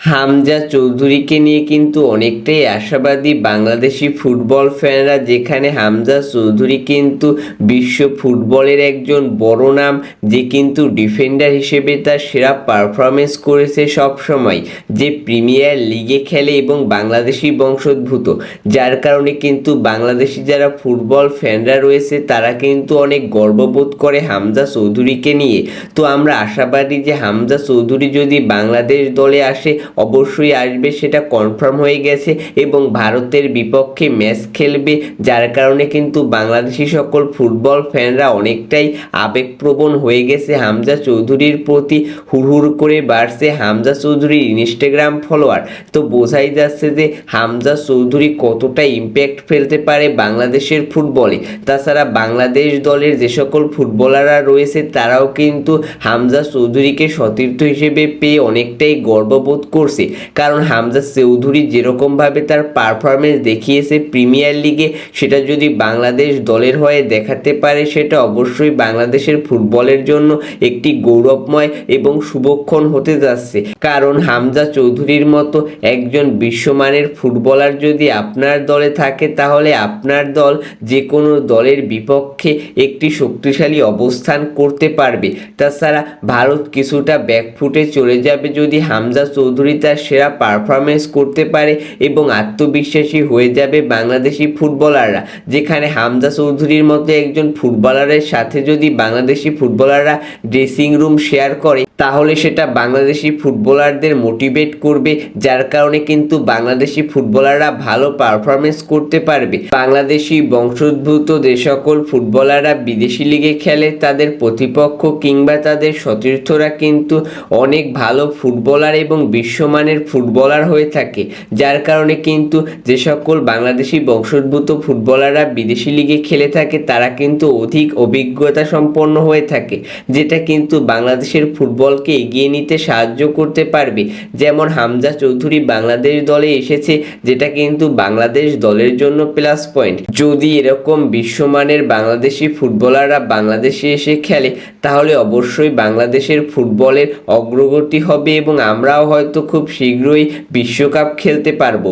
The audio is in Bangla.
হামজা চৌধুরীকে নিয়ে কিন্তু অনেকটাই আশাবাদী বাংলাদেশি ফুটবল ফ্যানরা, যেখানে হামজা চৌধুরী কিন্তু বিশ্ব ফুটবলের একজন বড় নাম, যে কিন্তু ডিফেন্ডার হিসেবে তার সেরা পারফরমেন্স করেছে সব সময় যে প্রিমিয়ার লিগে খেলে এবং বাংলাদেশি বংশোদ্ভূত। যার কারণে কিন্তু বাংলাদেশি যারা ফুটবল ফ্যানরা রয়েছে, তারা কিন্তু অনেক গর্ববোধ করে হামজা চৌধুরীকে নিয়ে। তো আমরা আশাবাদী যে হামজা চৌধুরী যদি বাংলাদেশ দলে আসে অবশ্যই আসবে, সেটা কনফার্ম হয়ে গেছে এবং ভারতের বিপক্ষে ম্যাচ খেলবে, যার কারণে কিন্তু বাংলাদেশি সকল ফুটবল ফ্যানরা অনেকটাই আবেগপ্রবণ হয়ে গেছে হামজা চৌধুরীর প্রতি। হুড়হুড় করে বাড়ছে হামজা চৌধুরীর ইনস্টাগ্রাম ফলোয়ার তো বোঝাই যাচ্ছে যে হামজা চৌধুরী কতটা ইম্প্যাক্ট ফেলতে পারে বাংলাদেশের ফুটবলে তাছাড়া বাংলাদেশ দলের যে সকল ফুটবলাররা রয়েছে, তারাও কিন্তু হামজা চৌধুরীকে সতীর্থ হিসেবে পেয়ে অনেকটাই গর্ববোধ করছে। কারণ হামজা চৌধুরী যেরকমভাবে তার পারফরমেন্স দেখিয়েছে প্রিমিয়ার লিগে সেটা যদি বাংলাদেশ দলের হয়ে দেখাতে পারে, সেটা অবশ্যই বাংলাদেশের ফুটবলের জন্য একটি গৌরবময় এবং শুভক্ষণ হতে যাচ্ছে। কারণ হামজা চৌধুরীর মতো একজন বিশ্বমানের ফুটবলার যদি আপনার দলে থাকে, তাহলে আপনার দল যে কোনো দলের বিপক্ষে একটি শক্তিশালী অবস্থান করতে পারবে। তাছাড়া ভারত কিছুটা ব্যাকফুটে চলে যাবে যদি হামজা চৌধুরী তার সেরা পারফরমেন্স করতে পারে এবং আত্মবিশ্বাসী হয়ে যাবে বাংলাদেশি ফুটবলাররা। যেখানে হামজা চৌধুরীর মতো একজন ফুটবলারের সাথে যদি বাংলাদেশি ফুটবলাররা ড্রেসিং রুম শেয়ার করে তাহলে সেটা বাংলাদেশি ফুটবলারদের মোটিভেট করবে, যার কারণে কিন্তু বাংলাদেশি ফুটবলাররা ভালো পারফরমেন্স করতে পারবে। বাংলাদেশি বংশোদ্ভূত যে সকল ফুটবলাররা বিদেশি লিগে খেলে, তাদের প্রতিপক্ষ কিংবা তাদের সতীর্থরা কিন্তু অনেক ভালো ফুটবলার এবং বিশ্বমানের ফুটবলার হয়ে থাকে। যার কারণে কিন্তু যে সকল বাংলাদেশি বংশোদ্ভূত ফুটবলাররা বিদেশি লিগে খেলে থাকে, তারা কিন্তু অধিক অভিজ্ঞতা সম্পন্ন হয়ে থাকে, যেটা কিন্তু বাংলাদেশের ফুটবলকে এগিয়ে নিতে সাহায্য করতে পারবে। যেমন হামজা চৌধুরী বাংলাদেশ দলে এসেছে, যেটা কিন্তু বাংলাদেশ দলের জন্য প্লাস পয়েন্ট যদি এরকম বিশ্বমানের বাংলাদেশি ফুটবলাররা বাংলাদেশে এসে খেলে, তাহলে অবশ্যই বাংলাদেশের ফুটবলের অগ্রগতি হবে এবং আমরাও হয়তো খুব শীঘ্রই বিশ্বকাপ খেলতে পারব।